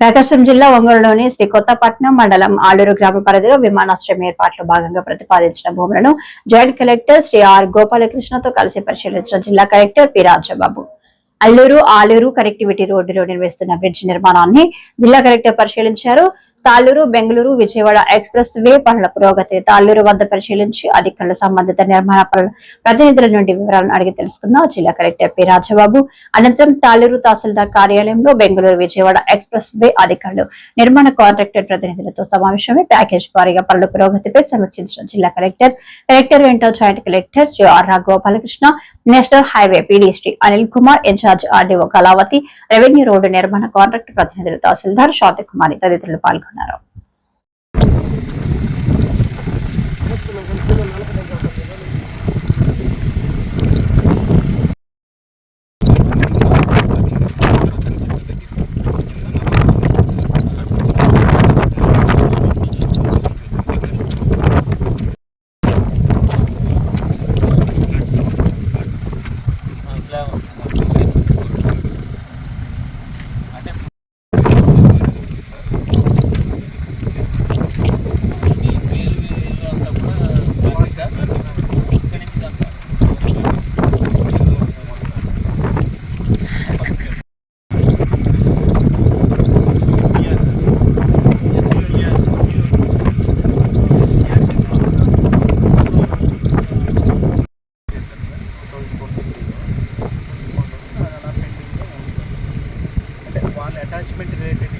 ప్రకాశం జిల్లా ఒంగోలులోని శ్రీ కొత్తపట్నం మండలం ఆలూరు గ్రామ పరిధిలో విమానాశ్రయం ఏర్పాట్లో భాగంగా ప్రతిపాదించిన భూములను జాయింట్ కలెక్టర్ శ్రీ ఆర్ గోపాలకృష్ణతో కలిసి పరిశీలించిన జిల్లా collector P Rajababu. Alluru Aluru connectivity రోడ్డులో నిర్మిస్తున్న బ్రిడ్జ్ నిర్మాణాన్ని జిల్లా కలెక్టర్ పరిశీలించారు. తాళ్ళూరు బెంగళూరు విజయవాడ ఎక్స్ప్రెస్ వే పనుల పురోగతి తాళ్ళూరు వద్ద పరిశీలించి అధికారుల సంబంధిత నిర్మాణ పనుల ప్రతినిధుల నుండి వివరాలను అడిగి తెలుసుకున్న జిల్లా కలెక్టర్ పి. రాజబాబు అనంతరం తాళ్ళూరు తహసీల్దార్ కార్యాలయంలో బెంగళూరు విజయవాడ ఎక్స్ప్రెస్ వే అధికారులు నిర్మాణ కాంట్రాక్టర్ ప్రతినిధులతో సమావేశమై ప్యాకేజ్ వారీగా పనుల పురోగతిపై సమీక్షించిన జిల్లా కలెక్టర్. కలెక్టర్ వెంట joint collector జోఆర్ Gopalakrishna national highway PD Shri Anil Kumar incharge RDO Kalavathi revenue road నిర్మాణ కాంట్రాక్ట్ ప్రతినిధులు తహసీల్దార్ శాంతికుమారి తదితరులు పాల్గొన్నారు. that up. Attachment related